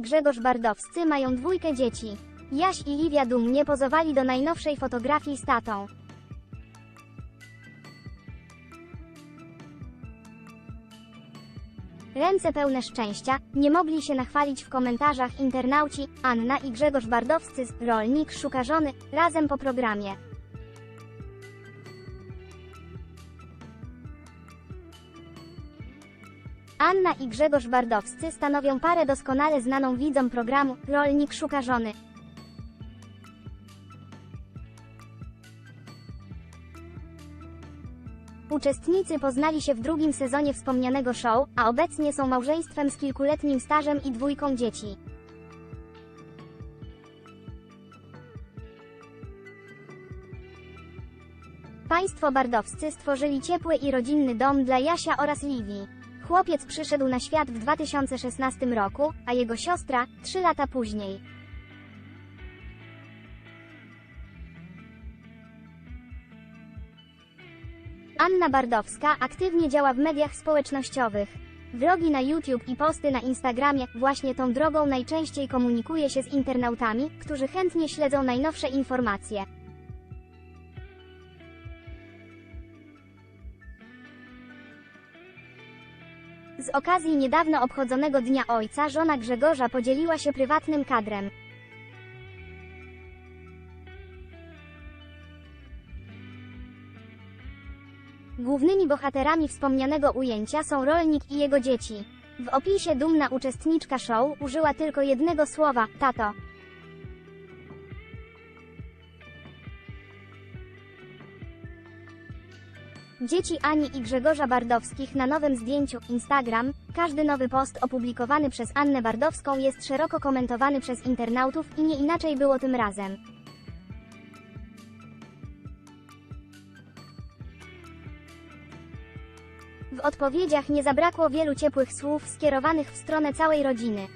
Grzegorz Bardowscy mają dwójkę dzieci. Jaś i Liwia dumnie pozowali do najnowszej fotografii z tatą. Ręce pełne szczęścia, nie mogli się nachwalić w komentarzach internauci, Anna i Grzegorz Bardowscy, rolnik szuka żony, razem po programie. Anna i Grzegorz Bardowscy stanowią parę doskonale znaną widzom programu Rolnik szuka żony. Uczestnicy poznali się w drugim sezonie wspomnianego show, a obecnie są małżeństwem z kilkuletnim stażem i dwójką dzieci. Państwo bardowscy stworzyli ciepły i rodzinny dom dla Jasia oraz Liwii. Chłopiec przyszedł na świat w 2016 roku, a jego siostra – trzy lata później. Anna Bardowska aktywnie działa w mediach społecznościowych. Vlogi na YouTube i posty na Instagramie właśnie tą drogą najczęściej komunikuje się z internautami, którzy chętnie śledzą najnowsze informacje. Z okazji niedawno obchodzonego Dnia Ojca żona Grzegorza podzieliła się prywatnym kadrem. Głównymi bohaterami wspomnianego ujęcia są rolnik i jego dzieci. W opisie dumna uczestniczka show użyła tylko jednego słowa tato. Dzieci Ani i Grzegorza Bardowskich na nowym zdjęciu Instagram. Każdy nowy post opublikowany przez Annę Bardowską jest szeroko komentowany przez internautów i nie inaczej było tym razem. W odpowiedziach nie zabrakło wielu ciepłych słów skierowanych w stronę całej rodziny.